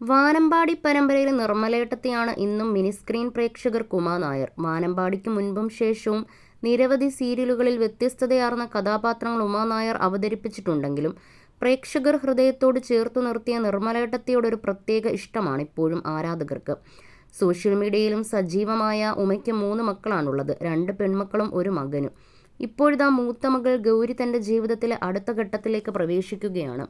വാനമ്പാടി പരമ്പരയിലെ നിർമ്മലേട്ടത്തെയാണ് ഇന്നും മിനിസ്ക്രീൻ പ്രേക്ഷകർ കുമാ നായർ. വാനമ്പാടിക്ക് മുൻപും ശേഷവും നിരവധി സീരിയലുകളിൽ വ്യത്യസ്തതയാർന്ന കഥാപാത്രങ്ങൾ ഉമാ നായർ അവതരിപ്പിച്ചിട്ടുണ്ടെങ്കിലും പ്രേക്ഷകർ ഹൃദയത്തോട് ചേർത്തു നിർത്തിയ നിർമ്മലേട്ടത്തെയോടൊരു പ്രത്യേക ഇഷ്ടമാണ് ഇപ്പോഴും ആരാധകർക്ക്. സോഷ്യൽ മീഡിയയിലും സജീവമായ ഉമയ്ക്ക് മൂന്ന് മക്കളാണുള്ളത്. രണ്ട് പെൺമക്കളും ഒരു മകനും. ഇപ്പോഴിതാ മൂത്ത മകൾ ഗൗരി തന്റെ ജീവിതത്തിലെ അടുത്ത ഘട്ടത്തിലേക്ക് പ്രവേശിക്കുകയാണ്.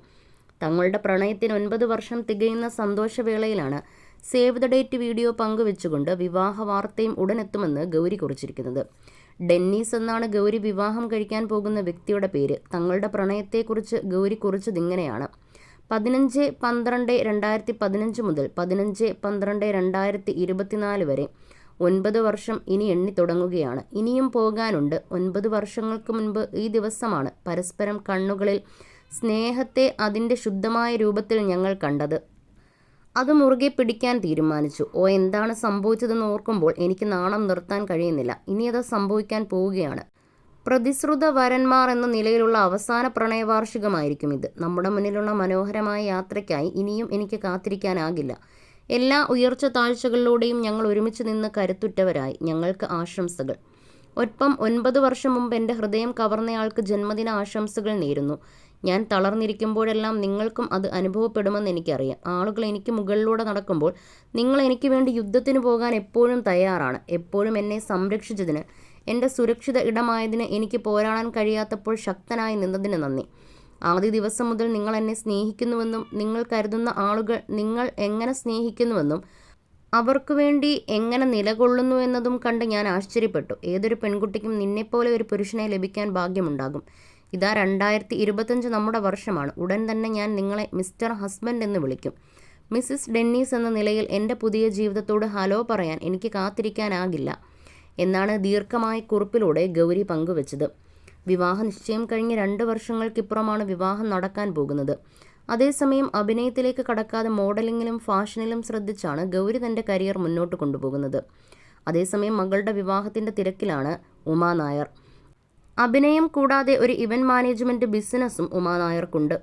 തങ്ങളുടെ പ്രണയത്തിന് ഒൻപത് വർഷം തികയുന്ന സന്തോഷവേളയിലാണ് സേവ് ദ ഡേറ്റ് വീഡിയോ പങ്കുവെച്ചുകൊണ്ട് വിവാഹ വാർത്തയും ഉടനെത്തുമെന്ന് ഗൗരി കുറിച്ചിരിക്കുന്നത്. ഡെന്നീസ് എന്നാണ് ഗൗരി വിവാഹം കഴിക്കാൻ പോകുന്ന വ്യക്തിയുടെ പേര്. തങ്ങളുടെ പ്രണയത്തെക്കുറിച്ച് ഗൗരി കുറിച്ചതിങ്ങനെയാണ് പതിനഞ്ച് പന്ത്രണ്ട് രണ്ടായിരത്തി പതിനഞ്ച് മുതൽ പതിനഞ്ച് പന്ത്രണ്ട് രണ്ടായിരത്തി ഇരുപത്തിനാല് വരെ ഒൻപത് വർഷം ഇനി എണ്ണി തുടങ്ങുകയാണ്. ഇനിയും പോകാനുണ്ട്. ഒൻപത് വർഷങ്ങൾക്ക് മുൻപ് ഈ ദിവസമാണ് പരസ്പരം കണ്ണുകളിൽ സ്നേഹത്തെ അതിന്റെ ശുദ്ധമായ രൂപത്തിൽ ഞങ്ങൾ കണ്ടത്. അത് മുറുകെ പിടിക്കാൻ തീരുമാനിച്ചു. ഓ എന്താണ് സംഭവിച്ചതെന്ന് ഓർക്കുമ്പോൾ എനിക്ക് നാണം നിർത്താൻ കഴിയുന്നില്ല. ഇനി അത് സംഭവിക്കാൻ പോവുകയാണ്. പ്രതിശ്രുത വരന്മാർ എന്ന നിലയിലുള്ള അവസാന പ്രണയവാർഷികമായിരിക്കും ഇത്. നമ്മുടെ മുന്നിലുള്ള മനോഹരമായ യാത്രയ്ക്കായി ഇനിയും എനിക്ക് കാത്തിരിക്കാനാകില്ല. എല്ലാ ഉയർച്ച താഴ്ചകളിലൂടെയും ഞങ്ങൾ ഒരുമിച്ച് നിന്ന് കരുത്തുറ്റവരായി. ഞങ്ങൾക്ക് ആശംസകൾ. ഒപ്പം ഒൻപത് വർഷം മുമ്പ് എന്റെ ഹൃദയം കവർന്നയാൾക്ക് ജന്മദിന ആശംസകൾ നേരുന്നു. ഞാൻ തളർന്നിരിക്കുമ്പോഴെല്ലാം നിങ്ങൾക്കും അത് അനുഭവപ്പെടുമെന്ന് എനിക്കറിയാം. ആളുകൾ എനിക്ക് മുകളിലൂടെ നടക്കുമ്പോൾ നിങ്ങൾ എനിക്ക് വേണ്ടി യുദ്ധത്തിന് പോകാൻ എപ്പോഴും തയ്യാറാണ്. എപ്പോഴും എന്നെ സംരക്ഷിച്ചതിന് എന്റെ സുരക്ഷിത ഇടമായതിന് എനിക്ക് പോരാടാൻ കഴിയാത്തപ്പോൾ ശക്തനായി നിന്നതിന് നന്ദി. ആദ്യ ദിവസം മുതൽ നിങ്ങൾ എന്നെ സ്നേഹിക്കുന്നുവെന്നും നിങ്ങൾ കരുതുന്ന ആളുകൾ നിങ്ങൾ എങ്ങനെ സ്നേഹിക്കുന്നുവെന്നും അവർക്ക് വേണ്ടി എങ്ങനെ നിലകൊള്ളുന്നു എന്നതും കണ്ട് ഞാൻ ആശ്ചര്യപ്പെട്ടു. ഏതൊരു പെൺകുട്ടിക്കും നിന്നെപ്പോലെ ഒരു പുരുഷനെ ലഭിക്കാൻ ഭാഗ്യമുണ്ടാകും. ഇതാ രണ്ടായിരത്തി ഇരുപത്തഞ്ച് നമ്മുടെ വർഷമാണ്. ഉടൻ തന്നെ ഞാൻ നിങ്ങളെ മിസ്റ്റർ ഹസ്ബൻഡ് എന്ന് വിളിക്കും. മിസ്സിസ് ഡെന്നീസ് എന്ന നിലയിൽ എന്റെ പുതിയ ജീവിതത്തോട് ഹലോ പറയാൻ എനിക്ക് കാത്തിരിക്കാനാകില്ല എന്നാണ് ദീർഘമായ കുറിപ്പിലൂടെ ഗൗരി പങ്കുവച്ചത്. വിവാഹ നിശ്ചയം കഴിഞ്ഞ് രണ്ട് വർഷങ്ങൾക്കിപ്പുറമാണ് വിവാഹം നടക്കാൻ പോകുന്നത്. അതേസമയം അഭിനയത്തിലേക്ക് കടക്കാതെ മോഡലിങ്ങിലും ഫാഷനിലും ശ്രദ്ധിച്ചാണ് ഗൗരി തന്റെ കരിയർ മുന്നോട്ട് കൊണ്ടുപോകുന്നത്. അതേസമയം മകളുടെ വിവാഹത്തിന്റെ തിരക്കിലാണ് ഉമാ നായർ. അഭിനയം കൂടാതെ ഒരു ഇവന്റ് മാനേജ്മെന്റ് ബിസിനസ്സും ഉമാ നായർക്കുണ്ട്